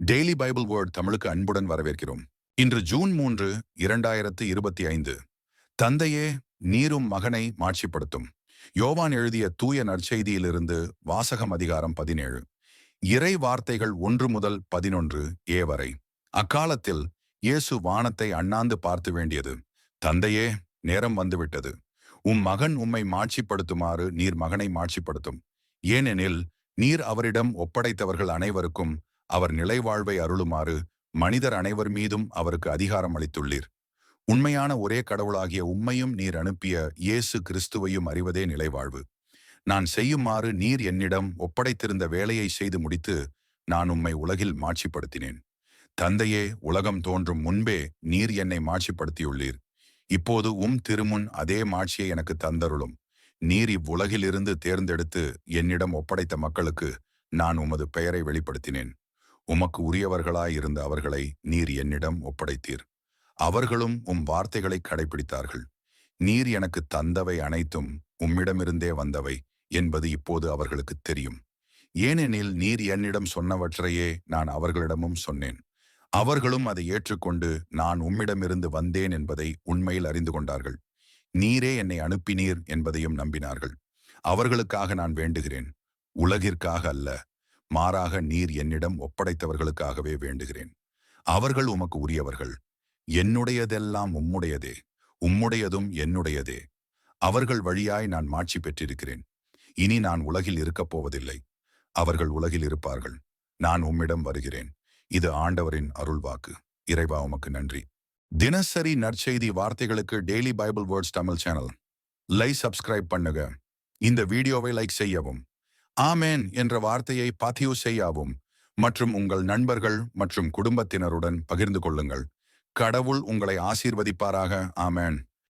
Daily Bible word தமிழுக்கு அன்புடன் வரவேற்கிறோம். இன்று ஜூன் மூன்று இரண்டாயிரத்து இருபத்தி ஐந்து. தந்தையே நீரும் மகனை மாட்சிப்படுத்தும். யோவான் எழுதிய தூய நற்செய்தியிலிருந்து வாசகம் அதிகாரம் பதினேழு. இறை வார்த்தைகள் ஒன்று முதல் பதினொன்று ஏ வரை. அக்காலத்தில் இயேசு வானத்தை அண்ணாந்து பார்த்து வேண்டியது. தந்தையே நேரம் வந்துவிட்டது. உம் மகன் உம்மை மாட்சிப்படுத்துமாறு நீர் மகனை மாட்சிப்படுத்தும். ஏனெனில் நீர் அவரிடம் ஒப்படைத்தவர்கள் அனைவருக்கும் அவர் நிலைவாழ்வை அருளுமாறு மனிதர் அனைவர் மீதும் அவருக்கு அதிகாரம் அளித்துள்ளீர். உண்மையான ஒரே கடவுளாகிய உம்மையும் நீர் அனுப்பிய இயேசு கிறிஸ்துவையும் அறிவதே நிலைவாழ்வு. நான் செய்யுமாறு நீர் என்னிடம் ஒப்படைத்திருந்த வேலையை செய்து முடித்து நான் உம்மை உலகில் மாட்சிப்படுத்தினேன். தந்தையே உலகம் தோன்றும் முன்பே நீர் என்னை மாட்சிப்படுத்தியுள்ளீர். இப்போது உம் திருமுன் அதே மாட்சியை எனக்கு தந்தருளும். நீர் இவ்வுலகிலிருந்து தேர்ந்தெடுத்து என்னிடம் ஒப்படைத்த மக்களுக்கு நான் உமது பெயரை வெளிப்படுத்தினேன். உமக்கு உரியவர்களாயிருந்த அவர்களை நீர் என்னிடம் ஒப்படைத்தீர். அவர்களும் உம் வார்த்தைகளை கடைபிடித்தார்கள் நீர் எனக்கு தந்தவை அனைத்தும் உம்மிடமிருந்தே வந்தவை என்பது இப்போது அவர்களுக்கு தெரியும். ஏனெனில் நீர் என்னிடம் சொன்னவற்றையே நான் அவர்களிடமும் சொன்னேன். அவர்களும் அதை ஏற்றுக்கொண்டு நான் உம்மிடமிருந்து வந்தேன் என்பதை உண்மையில் அறிந்து கொண்டார்கள். நீரே என்னை அனுப்பினீர் என்பதையும் நம்பினார்கள். அவர்களுக்காக நான் வேண்டுகிறேன். உலகிற்காக அல்ல மாறாக நீர் என்னிடம் ஒப்படைத்தவர்களுக்காகவே வேண்டுகிறேன். அவர்கள் உமக்கு உரியவர்கள். என்னுடையதெல்லாம் உம்முடையதே. உம்முடையதும் என்னுடையதே. அவர்கள் வழியாய் நான் மாட்சி பெற்றிருக்கிறேன். இனி நான் உலகில் இருக்கப் போவதில்லை. அவர்கள் உலகில் இருப்பார்கள். நான் உம்மிடம் வருகிறேன். இது ஆண்டவரின் அருள்வாக்கு. இறைவா உமக்கு நன்றி. தினசரி நற்செய்தி வார்த்தைகளுக்கு daily Bible words Tamil channel. Like subscribe பண்ணுங்க. இந்த வீடியோவை லைக் செய்யவும். ஆமேன் என்ற வார்த்தையை பதிவு செய்யாவும் மற்றும் உங்கள் நண்பர்கள் மற்றும் குடும்பத்தினருடன் பகிர்ந்து கொள்ளுங்கள். கடவுள் உங்களை ஆசீர்வதிப்பாராக. ஆமேன்.